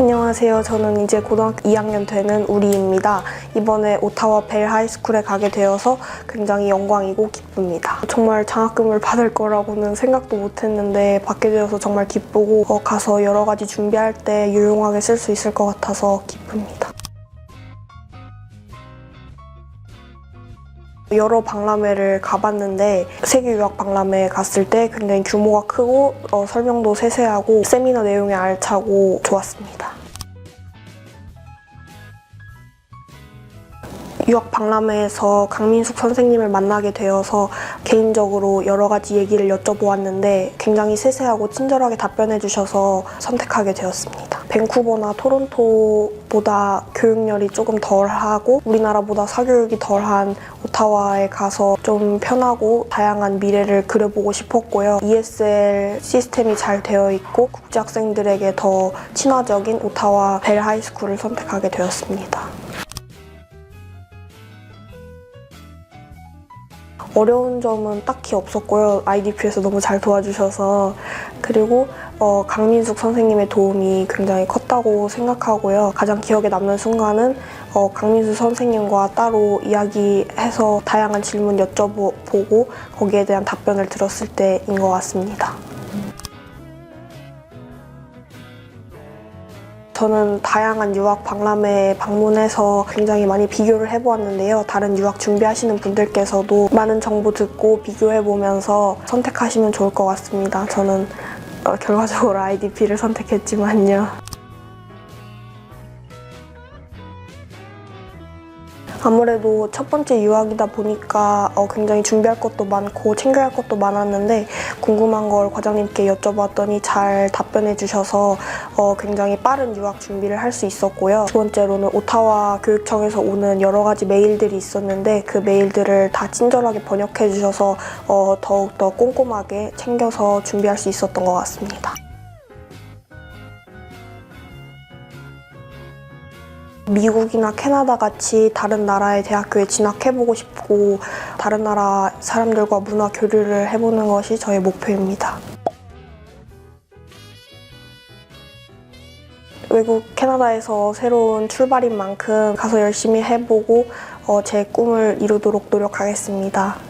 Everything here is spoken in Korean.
안녕하세요. 저는 이제 고등학교 2학년 되는 우리입니다. 이번에 오타와 벨 하이스쿨에 가게 되어서 굉장히 영광이고 기쁩니다. 정말 장학금을 받을 거라고는 생각도 못 했는데 받게 되어서 정말 기쁘고 어, 가서 여러 가지 준비할 때 유용하게 쓸 수 있을 것 같아서 기쁩니다. 여러 박람회를 가봤는데 세계 유학 박람회 갔을 때 굉장히 규모가 크고 어, 설명도 세세하고 세미나 내용이 알차고 좋았습니다. 유학 박람회에서 강민숙 선생님을 만나게 되어서 개인적으로 여러 가지 얘기를 여쭤보았는데 굉장히 세세하고 친절하게 답변해 주셔서 선택하게 되었습니다. 밴쿠버나 토론토보다 교육열이 조금 덜하고 우리나라보다 사교육이 덜한 오타와에 가서 좀 편하고 다양한 미래를 그려보고 싶었고요. ESL 시스템이 잘 되어 있고 국제 학생들에게 더 친화적인 오타와 벨 하이스쿨을 선택하게 되었습니다. 어려운 점은 딱히 없었고요. IDP에서 너무 잘 도와주셔서 그리고 어, 강민숙 선생님의 도움이 굉장히 컸다고 생각하고요. 가장 기억에 남는 순간은 어, 강민숙 선생님과 따로 이야기해서 다양한 질문 여쭤보고 거기에 대한 답변을 들었을 때인 것 같습니다. 저는 다양한 유학 박람회에 방문해서 굉장히 많이 비교를 해보았는데요. 다른 유학 준비하시는 분들께서도 많은 정보 듣고 비교해보면서 선택하시면 좋을 것 같습니다. 저는 어, 결과적으로 IDP를 선택했지만요. 아무래도 첫 번째 유학이다 보니까 어, 굉장히 준비할 것도 많고 챙겨야 할 것도 많았는데 궁금한 걸 과장님께 여쭤봤더니 잘 답변해 주셔서 어, 굉장히 빠른 유학 준비를 할 수 있었고요. 두 번째로는 오타와 교육청에서 오는 여러 가지 메일들이 있었는데 그 메일들을 다 친절하게 번역해 주셔서 어, 더욱더 꼼꼼하게 챙겨서 준비할 수 있었던 것 같습니다. 미국이나 캐나다 같이 다른 나라의 대학교에 진학해보고 싶고 다른 나라 사람들과 문화 교류를 해보는 것이 저의 목표입니다. 외국 캐나다에서 새로운 출발인 만큼 가서 열심히 해보고 어, 제 꿈을 이루도록 노력하겠습니다.